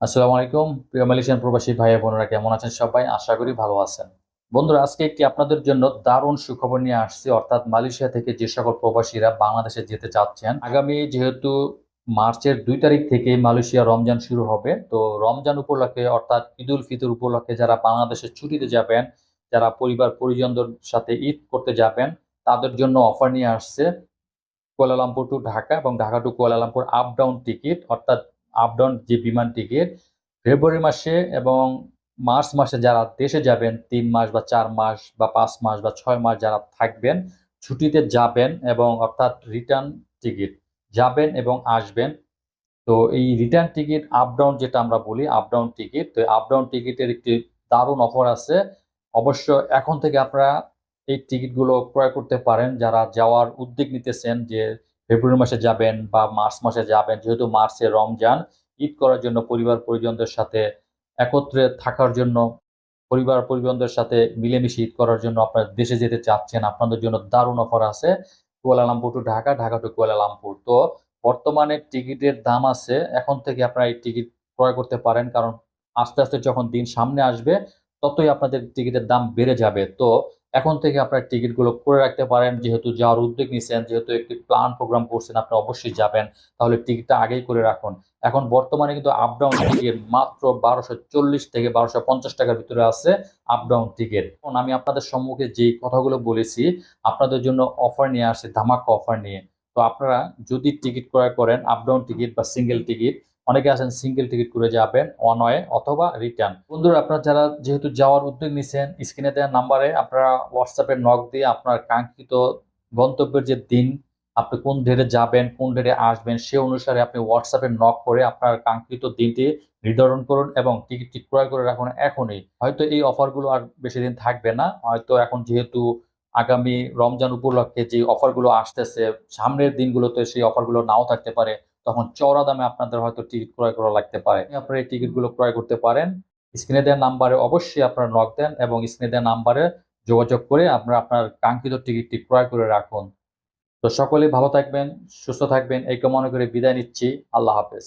আসসালামু আলাইকুম। প্রিয় মালয়েশিয়ান প্রবাসী ভাই বোনেরা, কেমন আছেন সবাই? আশা করি ভালো আছেন। বন্ধুরা, আজকে একটি আপনাদের জন্য দারুণ সুখবর নিয়ে আসছি। অর্থাৎ মালয়েশিয়া থেকে যে সকল প্রবাসীরা বাংলাদেশে যেতে চাচ্ছেন, আগামী যেহেতু মার্চের দুই তারিখ থেকে মালয়েশিয়া রমজান শুরু হবে, তো রমজান উপলক্ষে অর্থাৎ ঈদুল ফিতর উপলক্ষে যারা বাংলাদেশে ছুটিতে যাবেন, যারা পরিবার পরিজনদের সাথে ঈদ করতে যাবেন, তাদের জন্য অফার নিয়ে আসছে। কুয়ালালামপুর টু ঢাকা এবং Dhaka to Kuala Lumpur up down ticket অর্থাৎ আপ ডাউন যে বিমান টিকিট ফেব্রুয়ারি মাসে এবং মার্চ মাসে যারা দেশে যাবেন, তিন মাস বা চার মাস বা পাঁচ মাস বা ছয় মাস যারা থাকবেন, ছুটিতে যাবেন এবং অর্থাৎ রিটার্ন টিকিট যাবেন এবং আসবেন। তো এই রিটার্ন টিকিট আপ ডাউন যেটা আমরা বলি আপ ডাউন টিকিট তো আপ ডাউন টিকিটের একটি দারুণ অফার আছে। অবশ্য এখন থেকে আপনারা এই টিকিটগুলো ক্রয় করতে পারেন। যারা যাওয়ার উদ্যোগ নিতেছেন যে ফেব্রুয়ারি মাসে যাবেন বা মার্চ মাসে যাবেন, যেহেতু মার্চে রমজান, ঈদ করার জন্য পরিবার পরিজনদের সাথে একত্রে থাকার জন্য, পরিবার পরিজনদের সাথে মিলেমিশে ঈদ করার জন্য আপনারা দেশে যেতে চাচ্ছেন, আপনাদের জন্য দারুণ অফার আছে। Kuala Lumpur to Dhaka Dhaka to Kuala Lumpur তো বর্তমানে টিকিটের দাম আছে, এখন থেকে আপনারা এই টিকিট ক্রয় করতে পারেন, কারণ আস্তে আস্তে যখন দিন সামনে আসবে ততই আপনাদের টিকিটের দাম বেড়ে যাবে। তো এখন থেকে আপনার টিকিটগুলো করে রাখতে পারেন। যেহেতু যাওয়ার উদ্যোগ নিচ্ছেন যেহেতু একটি প্ল্যান প্রোগ্রাম করছেন, আপনি অবশ্যই যাবেন। তাহলে টিকিটটা আগেই করে রাখুন। এখন বর্তমানে কিন্তু আপ ডাউন টিকিট মাত্র বারোশো চল্লিশ থেকে বারোশো পঞ্চাশ টাকার ভিতরে আছে আপডাউন টিকিট এখন আমি আপনাদের সম্মুখে যেই কথাগুলো বলেছি, আপনাদের জন্য অফার নিয়ে আসছে, ধামাকা অফার নিয়ে। তো আপনারা যদি টিকিট ক্রয় করেন আপ ডাউন টিকিট বা সিঙ্গেল টিকিট অনেকে আছেন সিঙ্গেল টিকিট করে যাবেন ওয়ান ওয়ে অথবা রিটার্ন বন্ধুরা, আপনারা যারা যেহেতু যাওয়ার উদ্যোগ নিছেন স্ক্রিনে দেওয়া নাম্বারে আপনারা হোয়াটসঅ্যাপে নক দিয়ে আপনার কাঙ্ক্ষিত গন্তব্যের যে দিন, আপনি কোন ডেটে যাবেন, কোন ডেটে আসবেন, সে অনুসারে আপনি হোয়াটসঅ্যাপে নক করে আপনার কাঙ্ক্ষিত দিনটি নির্ধারণ করুন এবং টিকিটটি ক্রয় করে রাখুন এখনই। হয়তো এই অফারগুলো আর বেশি দিন থাকবে না, হয়তো এখন যেহেতু আগামী রমজান উপলক্ষে যে অফারগুলো আসতেছে, সামনের দিনগুলোতে সেই অফারগুলো নাও থাকতে পারে তখন চওড়া দামে আপনাদের হয়তো টিকিট ক্রয় করা লাগতে পারে। আপনারা এই টিকিটগুলো ক্রয় করতে পারেন। স্ক্রিনে দেওয়া নাম্বারে অবশ্যই আপনারা নক দেন এবং স্ক্রিনে দেওয়া নাম্বারে যোগাযোগ করে আপনারা আপনার কাঙ্ক্ষিত টিকিটটি ক্রয় করে রাখুন। তো সকলেই ভালো থাকবেন, সুস্থ থাকবেন, এই কামনা করে বিদায় নিচ্ছি। আল্লাহ হাফেজ।